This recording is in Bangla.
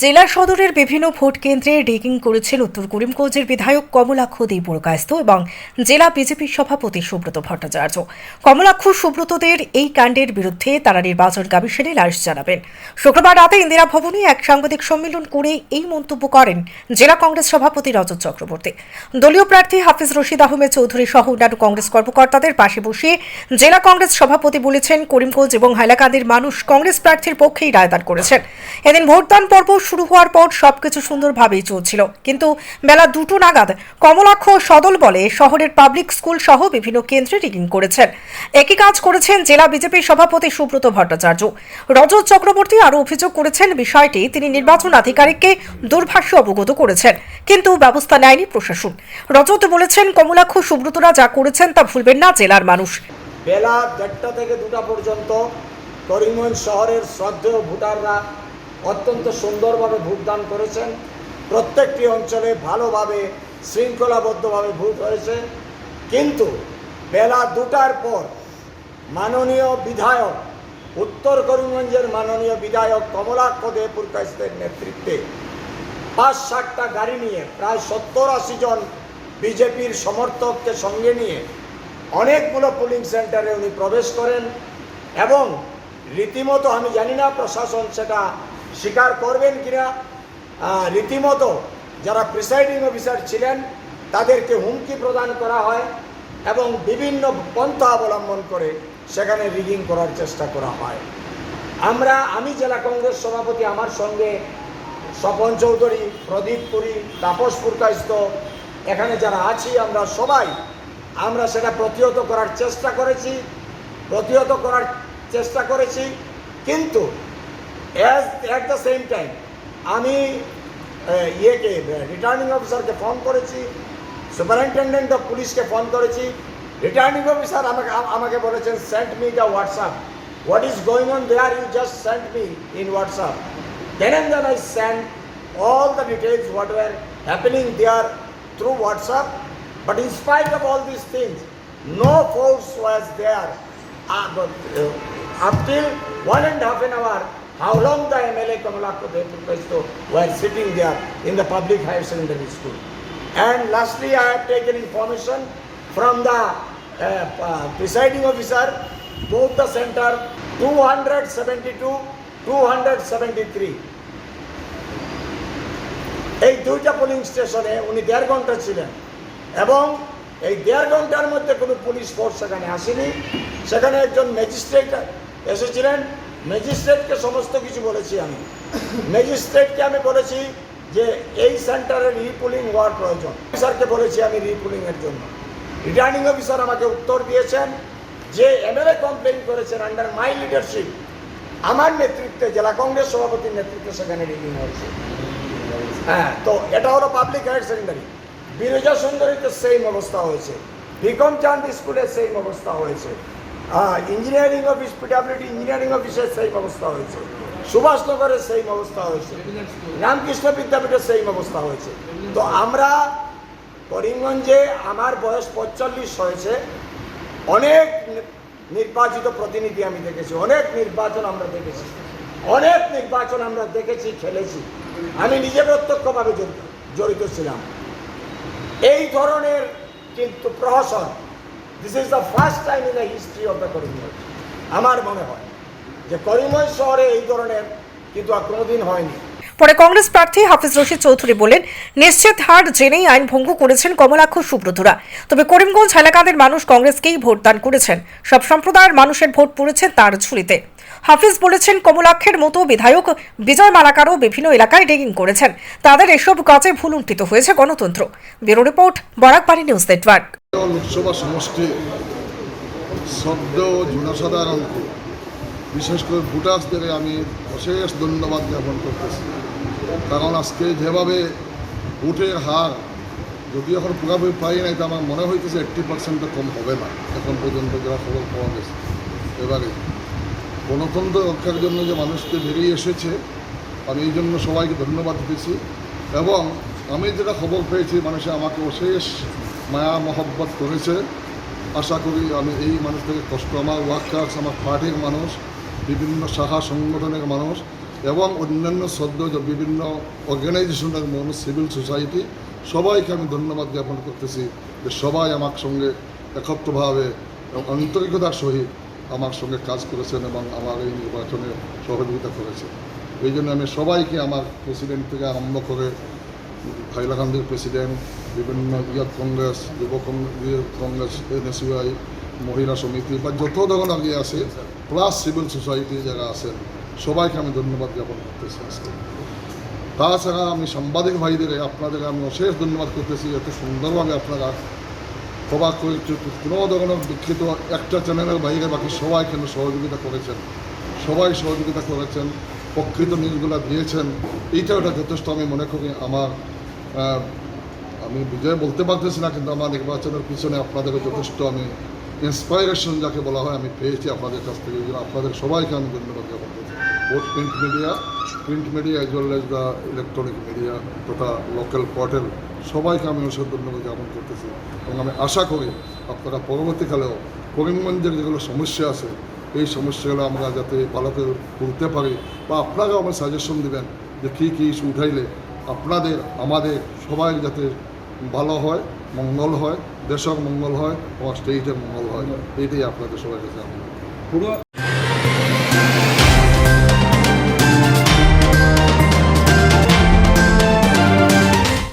জেলা সদরের বিভিন্ন ভোট কেন্দ্রে রেগিং করেছেন উত্তর করিমগঞ্জের বিধায়ক কমলাক্ষ দে বড়কায়স্ত এবং জেলা বিজেপির সভাপতি সুব্রত ভট্টাচার্য। কমলাক্ষ, সুব্রতদের এই কাণ্ডের বিরুদ্ধে তারা নির্বাচন কমিশনে লাশ জানাবেন। শুক্রবার রাতে ইন্দিরা ভবনে এক সাংবাদিক সম্মেলন করে এই মন্তব্য করেন জেলা কংগ্রেস সভাপতি রজত চক্রবর্তী। দলীয় প্রার্থী হাফিজ রশিদ আহমেদ চৌধুরী সহ অন্যান্য কংগ্রেস কর্মকর্তাদের পাশে বসিয়ে জেলা কংগ্রেস সভাপতি বলেছেন, করিমগঞ্জ এবং হাইলাকান্দির মানুষ কংগ্রেস প্রার্থীর পক্ষেই রায়দান করেছেন। এদিন ভোটদান পর্ব শুরু হওয়ার পর সবকিছু সুন্দরভাবেই চলছিল। কিন্তু বেলা দুটো নাগাদ কমলাক্ষ সদল বলে শহরের পাবলিক স্কুল সহ বিভিন্ন কেন্দ্রে রিগিং করেছেন। একই কাজ করেছেন জেলা বিজেপির সভাপতি সুব্রত ভট্টাচার্য। রজত চক্রবর্তী আরও অভিযোগ করেছেন বিষয়টি তিনি নির্বাচন আধিকারিককে দুর্ভাষ্য অবগত করেছেন, কিন্তু ব্যবস্থা নেয়নি প্রশাসন। রজত বলেছেন, কমলাক্ষ সুব্রতরা যা করেছেন তা ভুলবেন না জেলার মানুষ। বেলা দেড়টা থেকে দুটা পর্যন্ত করিমগঞ্জ শহরের শ্রদ্ধেয় ভোটাররা অত্যন্ত সুন্দরভাবে ভোটদান করেছেন। প্রত্যেকটি অঞ্চলে ভালোভাবে, শৃঙ্খলাবদ্ধভাবে ভোট হয়েছে। কিন্তু বেলা দুটার পর মাননীয় বিধায়ক, উত্তর করিমগঞ্জের মাননীয় বিধায়ক কমলাক্ষ দে পুরকাইস্তের নেতৃত্বে পাঁচ ষাটটা গাড়ি নিয়ে প্রায় সত্তর আশি জন বিজেপির সমর্থককে সঙ্গে নিয়ে অনেকগুলো পুলিং সেন্টারে উনি প্রবেশ করেন এবং রীতিমতো, আমি জানি না প্রশাসন সেটা স্বীকার করবেন কিনা রীতিমতো যারা প্রিসাইডিং অফিসার ছিলেন, তাদেরকে হুমকি প্রদান করা হয় এবং বিভিন্ন পন্থা অবলম্বন করে সেখানে রিগিং করার চেষ্টা করা হয়। আমরা, আমি জেলা কংগ্রেস সভাপতি, আমার সঙ্গে স্বপন চৌধুরী, প্রদীপ পুরী, তাপস পুরকাইস্ত এখানে যারা আছি, আমরা সবাই, আমরা সেটা প্রতিহত করার চেষ্টা করেছি, প্রতিহত করার চেষ্টা করেছি, কিন্তু as at the same time আমি ইয়েকে রিটার্নিং অফিসারকে ফোন করেছি সুপারিনটেন্ডেন্ট অফ পুলিশকে ফোন করেছি রিটার্নিং অফিসার আমাকে আম- আমাকে বলেছেন send me the WhatsApp what is going on there you just send me in WhatsApp and then I sent all the details what were happening there through WhatsApp. But in spite of all these things, no force was there. Uh, but, uh, up till one how long the MLA Kamalakko Deputasto were sitting there in the public higher secondary school. And lastly, I have taken information from the uh, uh, presiding officer, both the center 272, 273. এই দুইটা পোলিং স্টেশনে উনি দেড় ঘণ্টা ছিলেন এবং এই দেড় ঘণ্টার মধ্যে কোনো পুলিশ ফোর্স সেখানে আসেনি সেখানে একজন ম্যাজিস্ট্রেট এসেছিলেন ম্যাজিস্ট্রেটকে সমস্ত কিছু বলেছি আমি। ম্যাজিস্ট্রেটকে আমি বলেছি যে এই সেন্টারে রিপুলিং হওয়ার প্রয়োজন। অফিসারকে বলেছি আমি রিপুলিংয়ের জন্য। রিটার্নিং অফিসার আমাকে উত্তর দিয়েছেন যে এমএলএ কমপ্লেন করেছেন আন্ডার মাই লিডারশিপ আমার নেতৃত্বে, জেলা কংগ্রেস সভাপতির নেতৃত্বে সেখানে রিডিং হয়েছে। হ্যাঁ তো এটা হলো পাবলিক হায়ার সেকেন্ডারি বিরজা সুন্দরীতে সেম অবস্থা হয়েছে। বিকম চাঁদ স্কুলে সেম অবস্থা হয়েছে। ইঞ্জিনিয়ারিং অফিস পিডাব্লিউডি ইঞ্জিনিয়ারিং অফিসের সেম অবস্থা হয়েছে। সুভাষনগরের সেম অবস্থা হয়েছে। রামকৃষ্ণ বিদ্যাপীঠের সেম অবস্থা হয়েছে। তো আমরা করিমগঞ্জে আমার বয়স পঁয়তাল্লিশ হয়েছে। অনেক নির্বাচিত প্রতিনিধি আমি দেখেছি। অনেক নির্বাচন আমরা দেখেছি। অনেক নির্বাচন আমরা দেখেছি, খেলেছি। আমি নিজে প্রত্যক্ষভাবে জড়িত ছিলাম। এই ধরনের কিন্তু প্রহসন this is the first time in the history of the Karimganj আমার মনে হয় যে করিমগঞ্জ শহরে এই ধরনের কিন্তু আর কোনোদিন হয়নি। পরে কংগ্রেস প্রার্থী হাফিজ রশিদ চৌধুরী বলেন, নিশ্চিত হার জেনেই আইন ভঙ্গ করেছেন কমলাক্ষ সুব্রতরা। তবে করিমগঞ্জ এলাকাদের মানুষ কংগ্রেসকেই ভোটদান করেছেন। সব সম্প্রদায়ের মানুষের ভোট পড়েছে তার ঝুলিতে। হাফিজ বলেছেন, কমলাক্ষের মতো বিধায়ক বিজয় মালাকারও বিভিন্ন এলাকায় রেগিং করেছেন। তাদের এসব কাজে ভুলুণ্ঠিত হয়েছে গণতন্ত্র। Bureau report, Barakbari News Network. Lok Sabha সমষ্টি শব্দ জনসাধারণকে, বিশেষ করে ভোটার্সদের আমি অশেষ ধন্যবাদ জ্ঞাপন করতেছি। কারণ আজকে যেভাবে ভোটের হার যদি এখন পুরাপুরি পাই নাই, তো আমার মনে হইতেছে এইট্টি পার্সেন্টও কম হবে না, এখন পর্যন্ত যারা খবর পাওয়া গেছে। এবারে গণতন্ত্র রক্ষার জন্য যে মানুষকে বেরিয়ে এসেছে, আমি এই জন্য সবাইকে ধন্যবাদ দিতেছি এবং আমি যেটা খবর পেয়েছি, মানুষে আমাকে অশেষ মায়া, মহব্বত করেছে। আশা করি আমি এই মানুষ থেকে কষ্ট, আমার ওয়ার্কার্স আমার পার্টির মানুষ, বিভিন্ন শাখা সংগঠনের মানুষ, এবং অন্যান্য সদ্য বিভিন্ন অর্গানাইজেশনের মানুষ সিভিল সোসাইটি সবাইকে আমি ধন্যবাদ জ্ঞাপন করতেছি যে সবাই আমার সঙ্গে একত্রভাবে এবং আন্তরিকতার সহিত আমার সঙ্গে কাজ করেছেন এবং আমার এই নির্বাচনে সহযোগিতা করেছেন এই জন্য আমি সবাইকে আমার প্রেসিডেন্ট থেকে আরম্ভ করে হাইলাকান্দির প্রেসিডেন্ট বিভিন্ন ইয়াত কংগ্রেস, যুব কংগ্রেস এনএসইউআই মহিলা সমিতি বা যত ধরনের ইয়ে আছে প্লাস সিভিল সোসাইটি যারা আছেন, সবাইকে আমি ধন্যবাদ জ্ঞাপন করতেছি আজকে। তাছাড়া আমি সাংবাদিক ভাইদের, আপনাদের আমি অশেষ ধন্যবাদ করতেছি। এত সুন্দরভাবে আপনারা সবার করে কোনো ধরনের দুঃখিত একটা চ্যানেলের বাইরে বাকি সবাই কেন সহযোগিতা করেছেন সবাই সহযোগিতা করেছেন প্রকৃত নিউজগুলো দিয়েছেন এইটা ওটা যথেষ্ট আমি মনে করি আমার আমি বিজয় বলতে পারতেছি না কিন্তু আমার নির্বাচনের পিছনে আপনাদের যথেষ্ট আমি ইন্সপাইরেশন যাকে বলা হয় আমি পেয়েছি আপনাদের কাছ থেকে আপনাদের সবাইকে আমি ধন্যবাদ জ্ঞাপন both print media print media as well as the electronic media তথা লোকাল পোর্টাল সবাইকে আমি ধন্যবাদ জ্ঞাপন করতেছি। এবং আমি আশা করি আপনারা পরবর্তীকালেও করিমগঞ্জের যেগুলো সমস্যা আছে, এই সমস্যাগুলো আমরা যাতে ভালো করে তুলতে পারি বা আপনারাও আমার সাজেশন দেবেন যে কী কী ইস্যু উঠাইলে আপনাদের, আমাদের সবাই যাতে ভালো হয়, মঙ্গল হয় দেশের মঙ্গল হয় এবং স্টেটের মঙ্গল হয়। এইটাই আপনাদের সবাই কাছে আমি পুরো